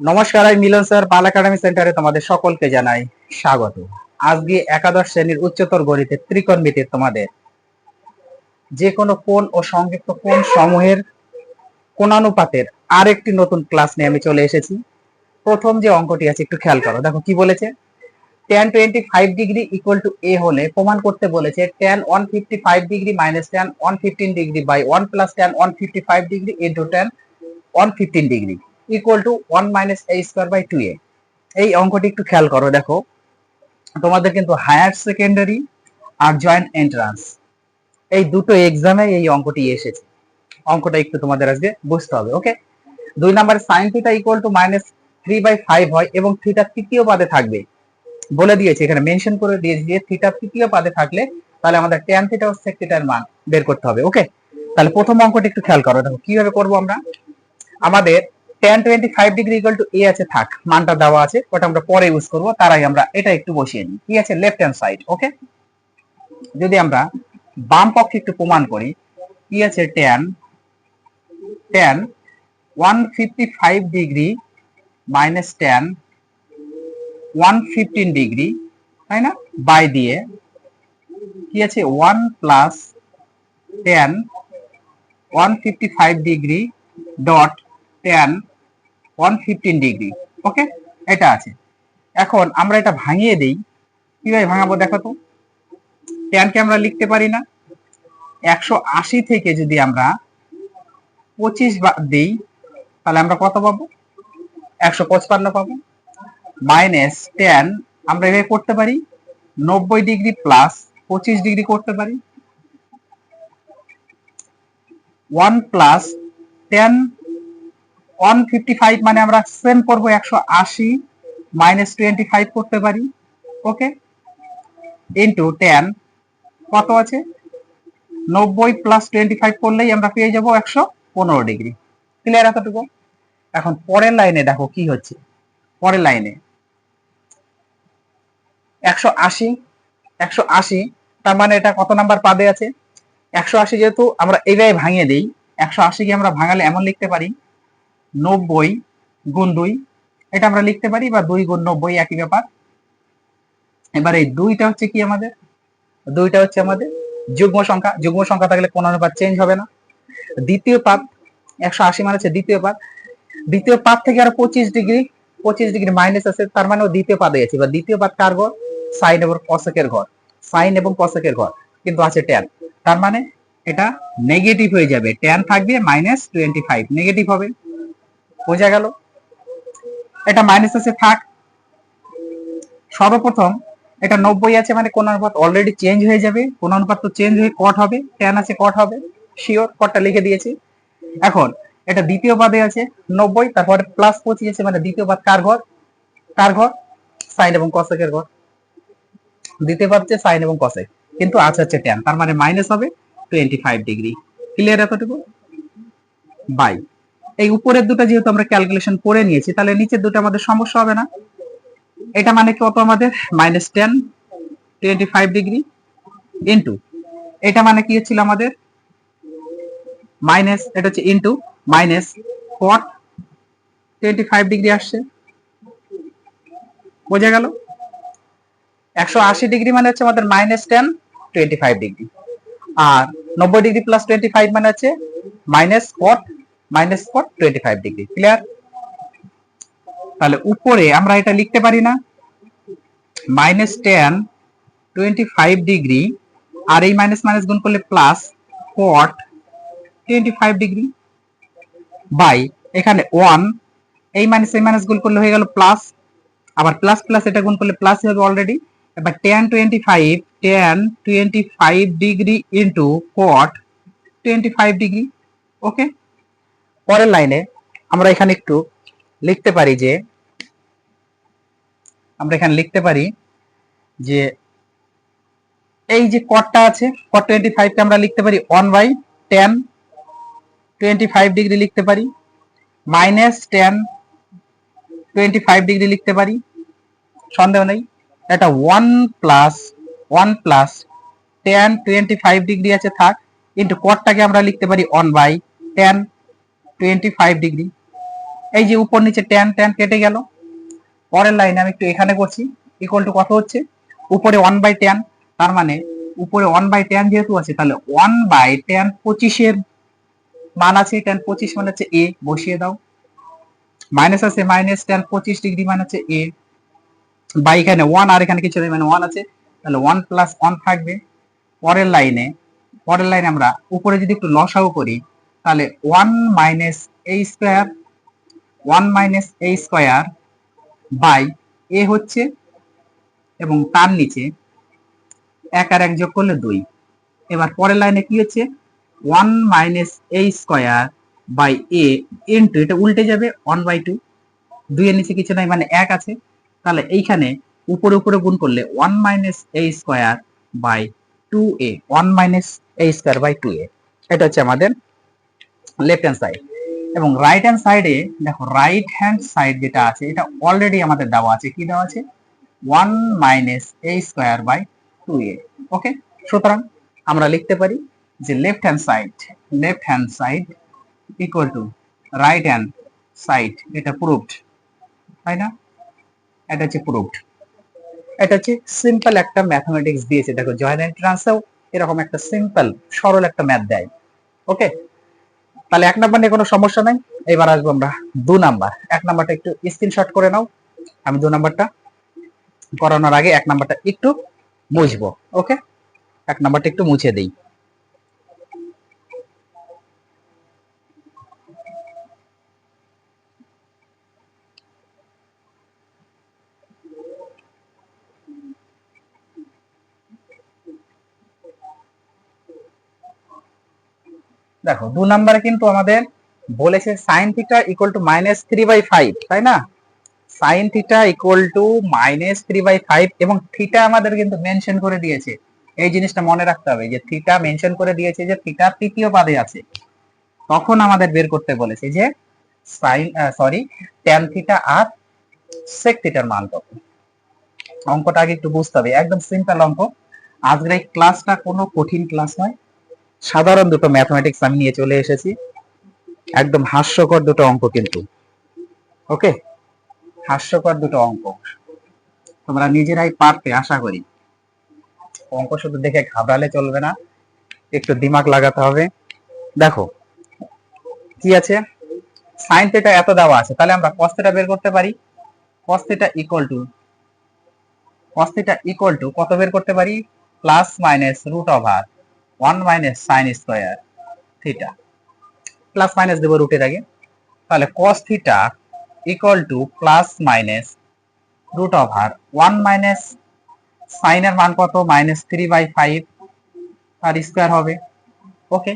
নমস্কার, আমি মিলন স্যার, পাল একাডেমি সেন্টারে তোমাদের সকলকে জানাই স্বাগত। আজকে একাদশ শ্রেণির উচ্চতর গণিতে ত্রিকোণমিতির তোমাদের যে কোনো কোণ ও সংযুক্ত কোণ সমূহের কোণানুপাতের আরেকটি নতুন ক্লাস নিয়ে আমি চলে এসেছি। প্রথম যে অঙ্কটি আছে, একটু খেয়াল করো। দেখো কি বলেছে? Tan twenty five degree equal to a হলে প্রমাণ করতে বলেছে tan one fifty five degree minus tan one fifteen degree by one plus tan one fifty five degree into tan one fifteen degree equal to one minus a square by two a এই অঙ্কটি একটু খেয়াল করো, দেখো। তোমাদের কিন্তু higher secondary আর joint entrance এই দুটো এক্সামে এই অঙ্কটি এসেছে। অঙ্কটা একটু তোমাদের আজকে বুঝতে হবে ওকে দুই number sine theta equal to minus three by five হয় এবং থিটা তৃতীয় পাদে থাকবে। বলে দিয়েছে, এখানে মেনশন করে দিয়েছে যে থিটা তৃতীয় পাদে থাকলে তাহলে আমাদের ট্যান থিটা ও সেক থিটার মান বের করতে হবে ওকে তাহলে প্রথম অঙ্কটি একটু খেয়াল করো, দেখো কীভাবে করব আমরা। আমাদের tan twenty five degree equal to a আছে, থাক, মানটা দেওয়া আছে, ওটা আমরা পরে ইউজ করব, তার আগে আমরা এটা একটু বসিয়ে নিই, কি আছে লেফট হ্যান্ড সাইড ওকে যদি আমরা বাম পক্ষে একটু প্রমাণ করি, কি আছে tan tan one fifty five degree minus tan one fifteen degree তাই না? বাই দিয়ে, কি আছে one plus tan one fifty five degree dot tan one fifteen degree okay এটা আছে। এখন আমরা এটা ভাঙিয়ে দিই। কীভাবে ভাঙাবো দেখো তো? টেনকে আমরা লিখতে পারি না। একশো আশি থেকে যদি আমরা পঁচিশ দিই, তাহলে আমরা কত পাবো? একশো পঁচপান্ন পাবো। মাইনাস টেন আমরা এভাবে করতে পারি। নব্বই ডিগ্রি প্লাস পঁচিশ ডিগ্রি করতে পারি। One plus tan one fifty five মানে আমরা সেম করব একশো আশি মাইনাস টোয়েন্টি ফাইভ করতে পারি ওকে ইন্টু টেন কত আছে? নব্বই প্লাস টোয়েন্টি ফাইভ করলেই আমরা পেয়ে যাব একশো পনেরো ডিগ্রি ক্লিয়ার এতটুকু? এখন পরের লাইনে দেখো কি হচ্ছে। পরের লাইনে একশো আশি একশো আশি, তার মানে এটা কত নাম্বার পাদে আছে? একশো আশি যেহেতু আমরা এইভাবে ভাঙিয়ে দিই, একশো আশিকে আমরা ভাঙালে এমন লিখতে পারি নব্বই গুণ দুই। এটা আমরা লিখতে পারি বা দুই গুণ নব্বই, একই ব্যাপার। এবার এই দুইটা হচ্ছে কি আমাদের? দুইটা হচ্ছে আমাদের যুগ্ম সংখ্যা। যুগ্ম সংখ্যা থাকলে কোন অনুপাত চেঞ্জ হবে না। দ্বিতীয় পাত, একশো আশি মানে হচ্ছে দ্বিতীয় পাত। দ্বিতীয় পাত থেকে আরও পঁচিশ ডিগ্রি পঁচিশ ডিগ্রি মাইনাস আছে, তার মানে ও দ্বিতীয় পাদে আছে বা দ্বিতীয় পাত কার ঘর? সাইন এবং কসেকের ঘর। সাইন এবং কসেকের ঘর। কিন্তু আছে ট্যান তার মানে এটা নেগেটিভ হয়ে যাবে। ট্যান থাকবে মাইনাস টোয়েন্টি ফাইভ নেগেটিভ হবে। বোঝা গেল। এটা মাইনাস আছে, থাক। সর্বপ্রথম এটা নব্বই আছে মানে কোন অনুপাত অলরেডি চেঞ্জ হয়ে যাবে। কোন অনুপাত তো চেঞ্জ হয়ে কট হবে ট্যান আছে কট হবে শিওর কটটা লিখে দিয়েছি। এখন এটা দ্বিতীয় পাদে আছে, নব্বই, তারপরে প্লাস পঁচিশ আছে মানে দ্বিতীয় পাদ কার ঘর? কার ঘর? সাইন এবং কসেকের ঘর। দ্বিতীয় পাদ সাইন এবং কসেক কিন্তু আছে হচ্ছে ট্যান তার মানে মাইনাস হবে টোয়েন্টি ফাইভ ডিগ্রি ক্লিয়ার এতটুকু? বাই এই উপরের দুটো যেহেতু আমরা ক্যালকুলেশন করে নিয়েছি, তাহলে নিচের দুটো আমাদের সমস্যা হবে না। এটা মানে কত আমাদের? Minus tan twenty five degree into এটা মানে কি হচ্ছিল আমাদের? মাইনাস এটা হচ্ছে into minus cot twenty five degree আসছে। বোঝা গেল? একশো আশি ডিগ্রি মানে হচ্ছে আমাদের minus tan twenty five degree আর নব্বই ডিগ্রি প্লাস টোয়েন্টি ফাইভ মানে হচ্ছে minus cot minus cot twenty five degree clear তাহলে উপরে আমরা এটা লিখতে পারি না। Minus tan twenty five degree আর এই মাইনাস মাইনাস গুণ করলে plus cot twenty five degree by এখানে ওয়ান এই মাইনাস এই মাইনাস গুণ করলে হয়ে গেল প্লাস আবার প্লাস প্লাস এটা গুণ করলে প্লাস হবে অলরেডি এবার tan twenty five tan twenty five degree into cot twenty five degree okay পরের লাইনে আমরা এখানে একটু লিখতে পারি যে, আমরা এখানে লিখতে পারি যে, এই যে কটটা আছে কট টোয়েন্টি ফাইভকে আমরা লিখতে পারি one by tan twenty five degree লিখতে পারি minus tan twenty five degree লিখতে পারি, সন্দেহ নেই, এটা one plus one plus tan twenty five degree আছে, থাক ইন্টু কটটাকে আমরা লিখতে পারি one by tan twenty five degree এই যে উপর নিচে ট্যান ট্যান কেটে গেল। পরের লাইনে আমি একটু এখানে করছি। ইকুয়াল টু কত হচ্ছে? উপরে ওয়ান বাই ট্যান তার মানে উপরে ওয়ান বাই ট্যান যেহেতু আছে, তাহলে ওয়ান বাই ট্যান পঁচিশের মান আছে ট্যান পঁচিশ মানে হচ্ছে এ বসিয়ে দাও। মাইনাস আছে মাইনাস ট্যান পঁচিশ ডিগ্রি মানে হচ্ছে এ বা এখানে ওয়ান আর এখানে কিছু মানে ওয়ান আছে। তাহলে ওয়ান প্লাস ওয়ান থাকবে। পরের লাইনে পরের লাইনে আমরা উপরে যদি একটু লসাও করি তাহলে one minus a square one minus a square by a হচ্ছে এবং তার নিচে এক আর এক যোগ করলে দুই। এবার পরের লাইনে কি হচ্ছে? One minus a square by a into এটা উল্টে যাবে ওয়ান বাই টু দুইয়ের নিচে কিছু নাই মানে এক আছে। তাহলে এইখানে উপরে উপরে গুণ করলে one minus a square by two a one minus a square by two a এটা হচ্ছে আমাদের লেফট হ্যান্ড সাইড এবং রাইট হ্যান্ড সাইডে দেখো রাইট হ্যান্ড সাইড যেটা আছে, এটা অলরেডি আমাদের দেওয়া আছে। কি দেওয়া আছে? One minus a square by two a okay সুতরাং আমরা লিখতে পারি যে left hand side left hand side equal to right hand side এটা প্রুভড তাই না? এটা হচ্ছে প্রুভড এটা হচ্ছে সিম্পল একটা ম্যাথমেটিক্স দিয়েছে। দেখো জয়েন্ট এন্ট্রান্সেও এরকম একটা সিম্পল সরল একটা ম্যাথ দেয়। ওকে তাহলে এক নাম্বার নিয়ে কোনো সমস্যা নাই। এবার আসব আমরা দু নাম্বার এক নাম্বারটা একটু স্ক্রিনশট করে নাও। আমি দু নাম্বারটা করানোর আগে এক নাম্বারটা একটু মুছবো ওকে এক নাম্বারটা একটু মুছে দেই। দেখো, দু নম্বরে কিন্তু আমাদের বলেছে sine theta equal to minus three by five তাই না? Sine theta equal to minus three by five এবং থিটা আমাদের কিন্তু মেনশন করে দিয়েছে। এই জিনিসটা মনে রাখতে হবে যে থিটা মেনশন করে দিয়েছে যে থিটা তৃতীয় পাদে আছে। তখন আমাদের বের করতে বলেছে যে সাইন সরি ট্যান থিটা আর সেক থিটার মান কত? অঙ্কটা আগে একটু বুঝতে হবে, একদম সিম্পল অঙ্ক। আজকের এই ক্লাসটা কোনো কঠিন ক্লাস নয়। সাধারণ দুটো ম্যাথমেটিক্স আমি নিয়ে চলে এসেছি। একদম হাস্যকর দুটো অঙ্ক কিন্তু। ওকে হাস্যকর দুটো অঙ্ক। তোমরা নিজেরাই পারতে, আশা করি। অঙ্ক শুধু দেখে ঘাবড়ালে চলবে না, একটু দিমাগ লাগাতে হবে। দেখো, কি আছে? সাইন থিটা এত দেওয়া আছে, তাহলে আমরা cos বের করতে পারি। Cos theta equal to cos theta equal to কত বের করতে পারি? Plus minus root over one minus sine square theta plus minus দেবো রুটের আগে। তাহলে cos theta equal to plus minus root over one minus সাইনের মান কত? মাইনাস থ্রি বাই ফাইভ আর স্কোয়ার হবে। ওকে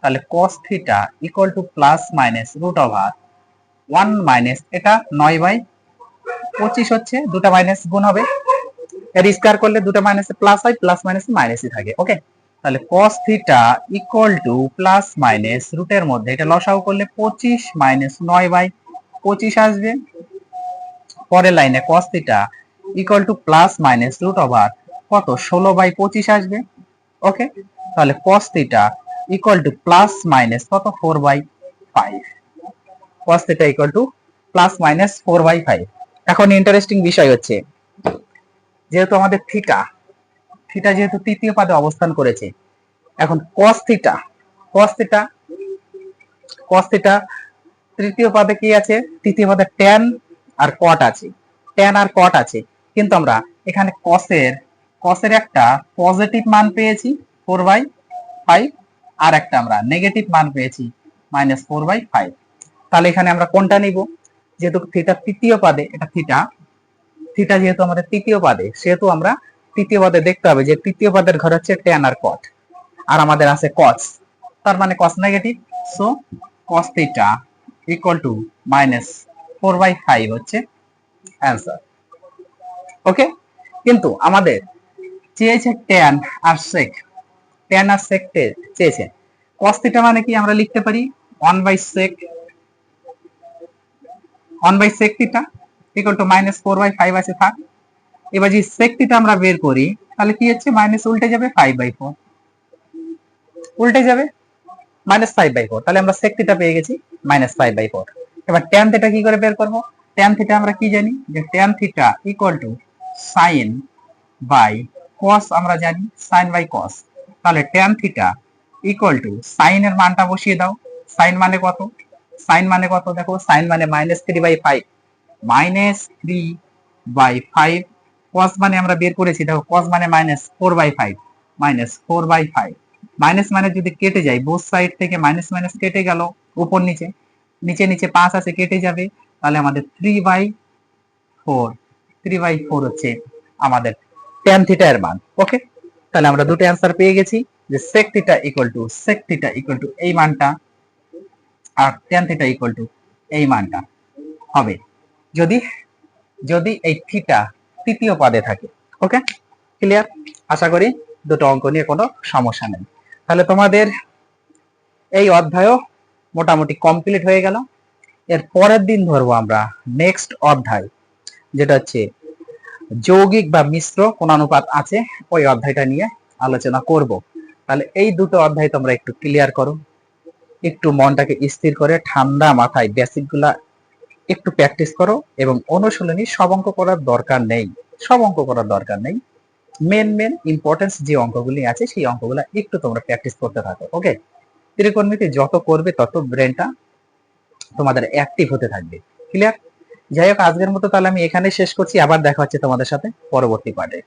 তাহলে cos theta equal to plus minus root over one minus এটা নয় বাই পঁচিশ হচ্ছে, দুটা মাইনাস গুণ হবে। এর স্কোয়ার করলে দুটো মাইনাস প্লাস হয় প্লাস মাইনাস মাইনাসই থাকে। ওকে তাহলে cos theta equal to plus minus রুটের মধ্যে এটা লসাও করলে পঁচিশ মাইনাস নয় বাই পঁচিশ আসবে। পরের লাইনে cos theta equal to plus minus root over কত? ষোলো বাই পঁচিশ আসবে। ওকে তাহলে cos theta equal to plus minus কত? Four by five cos theta equal to plus minus four by five এখন ইন্টারেস্টিং বিষয় হচ্ছে, যেহেতু আমাদের থিটা থিটা যেহেতু তৃতীয় পাদে অবস্থান করেছে। এখন cos theta cos theta cos theta তৃতীয় পাদে কি আছে? তৃতীয় পাদে tan আর cot আছে। tan আর cot আছে। কিন্তু আমরা এখানে cos এর একটা পজিটিভ মান পেয়েছি ফোর বাই ফাইভ আর একটা আমরা নেগেটিভ মান পেয়েছি মাইনাস ফোর বাই ফাইভ তাহলে এখানে আমরা কোনটা নিব? যেহেতু থিটা তৃতীয় পাদে, এটা থিটা থিটা যেহেতু আমাদের তৃতীয় পাদে, সেহেতু আমরা তৃতীয় পদে দেখতে হবে যে তৃতীয় পদের ঘর হচ্ছে ট্যান আর কট আর আমাদের আছে কস তার মানে cos negative so cos theta equal to minus four by five হচ্ছে অ্যান্সার ওকে কিন্তু আমাদের চেয়েছে ট্যান আর সেক ট্যান আর সেক চেয়েছে। কস থিটা মানে কি আমরা লিখতে পারি? One by sec one by sec theta equal to minus four by five আছে, থাক। এবার sec থিটা আমরা বের করি, তাহলে কি হচ্ছে? মাইনাস উল্টে যাবে ফাইভ বাই ফোর উল্টে যাবে মাইনাস ফাইভ বাই ফোর তাহলে আমরা থিটা পেয়ে গেছি মাইনাস ফাইভ বাই ফোর এবার ট্যান থিটা কি করে বের করব? ট্যান থিটা আমরা কি জানি? যে tan theta equal to sine by cos আমরা জানি সাইন বাই কস তাহলে tan theta equal to sine এর মানটা বসিয়ে দাও। সাইন মানে কত? সাইন মানে কত? দেখো সাইন মানে minus three by five minus three by five cos মানে আমরা বের করেছি, দেখো কস মানে minus four by five minus four by five minus যদি কেটে যায় বোথ সাইড থেকে মাইনাস মাইনাস কেটে গেল, উপর নিচে নিচে নিচে পাঁচ আছে, কেটে যাবে। তাহলে আমাদের three by four three by four হচ্ছে আমাদের টেন থিটা এর মান ওকে তাহলে আমরা দুটো অ্যান্সার পেয়ে গেছি যে sec theta equal to two এই মানটা আর টেন থিটা টু এই মানটা হবে। যদি যদি এই থিটা তৃতীয় পদে থাকে। ওকে ক্লিয়ার আশা করি দুটো অঙ্ক নিয়ে কোনো সমস্যা নেই। তাহলে তোমাদের এই অধ্যায়ও মোটামুটি কমপ্লিট হয়ে গেল। এর পরের দিন ধরবো আমরা নেক্সট অধ্যায়, যেটা হচ্ছে যৌগিক বা মিশ্র কোনানুপাত আছে, ওই অধ্যায়টা নিয়ে আলোচনা করব। তাহলে এই দুটো অধ্যায় তোমরা একটু ক্লিয়ার করো। একটু মনটাকে স্থির করে, ঠান্ডা মাথায় বেসিকগুলা একটু প্র্যাকটিস করো এবং অনুশীলনী সব অঙ্ক করার দরকার নেই। সব অঙ্ক করার দরকার নেই। মেন মেন ইম্পর্টেন্স যে অঙ্কগুলি আছে, সেই অঙ্কগুলো একটু তোমরা প্র্যাকটিস করতে থাকো ওকে ত্রিকোণমিতি যত করবে তত ব্রেনটা তোমাদের অ্যাক্টিভ হতে থাকবে। ক্লিয়ার যাই হোক, আজকের মতো তাহলে আমি এখানে শেষ করছি। আবার দেখা হচ্ছে তোমাদের সাথে পরবর্তী পার্টে